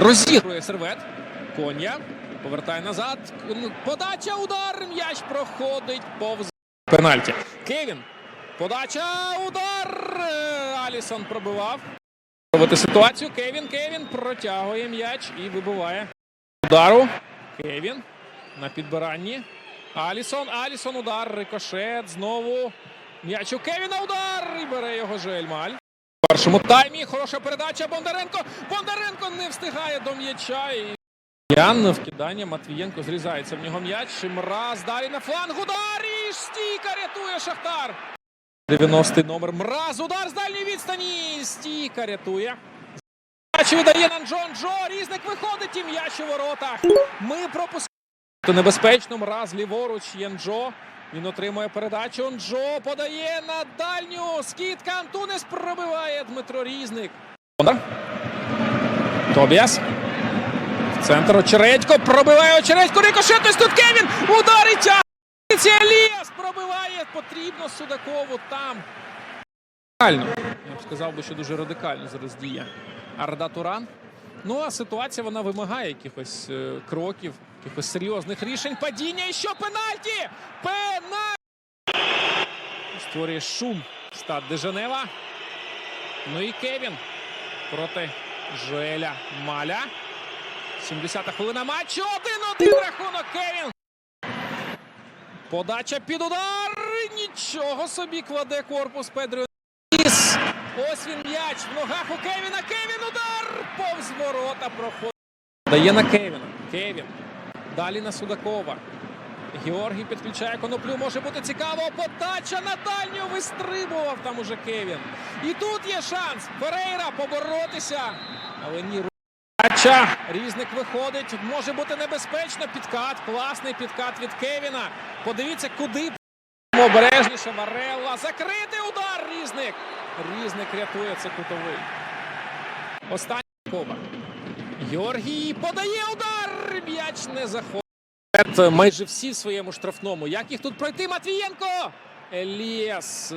Розігрує сервет. Коня. Повертає назад. Подача, удар. М'яч проходить повз пенальті. Кевін. Подача, удар. Алісон пробивав. Пробити ситуацію. Кевін. Кевін протягує м'яч і вибиває. Удару. Кевін на підбиранні. Алісон. Алісон. Удар. Рикошет. Знову. М'яч у Кевіна. Удар. І бере його Жельмаль. Першому таймі хороша передача. Бондаренко. Бондаренко не встигає до м'яча. І Ян вкидання. Матвієнко зрізається в нього м'яч. Мраз далі на фланг. Удар. І стійка рятує Шахтар. 90-й номер. Мраз. Удар з дальньої відстані. Стійка рятує. М'яч видає на Джон Джо. Різник виходить і м'яч у воротах. Ми пропускаємо. Небезпечно. Мраз ліворуч. Єнджо. Він отримує передачу. Джо подає на дальню. Скидка Антунес пробиває Дмитро Різник. Тобіас. В центр Очередько. Пробиває Очередько. Рикошет. Ось тут Кевін. Удар і тягне. Еліас пробиває. Потрібно Судакову там. Радикально. Я б сказав би, що дуже радикально зараз діє Арда Туран. Ну а ситуація вона вимагає якихось е, кроків, якихось серйозних рішень. Падіння і що пенальті! Пенальті! Створює шум стад Деженева. Ну і Кевін проти Жоеля Маля. 70-та хвилина матчу. 1-1 рахунок Кевін. Подача під удар. Нічого собі кладе корпус Педро. Ось він м'яч в ногах у Кевіна. Кевін удар. Ворота проходить. Дає на Кевіна. Кевін. Далі на Судакова. Георгій підключає коноплю. Може бути цікаво. Подача на дальню вистрибував там уже Кевін. І тут є шанс. Ферейра поборотися. Але ні. Подача. Різник виходить. Може бути небезпечно. Підкат. Класний підкат від Кевіна. Подивіться, куди Обережніше Варелла. Закритий удар. Різник. Різник рятує це кутовий. Останній Кова. Георгій подає удар. М'яч не заходить. Майже всі в своєму штрафному. Як їх тут пройти? Матвієнко. Еліас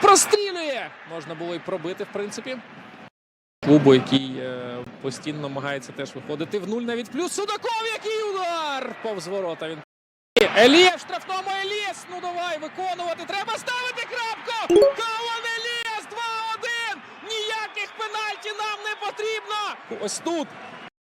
прострілює. Можна було і пробити, в принципі. Клубу, який е, постійно намагається теж виходити в нуль навіть плюс Судаков, який удар! Повз ворота він Елія в штрафному Еліас. Ну давай виконувати. Треба ставити крапку. Калан Еліас 2-1. Ніяких пенальті нам не потрібно. Ось тут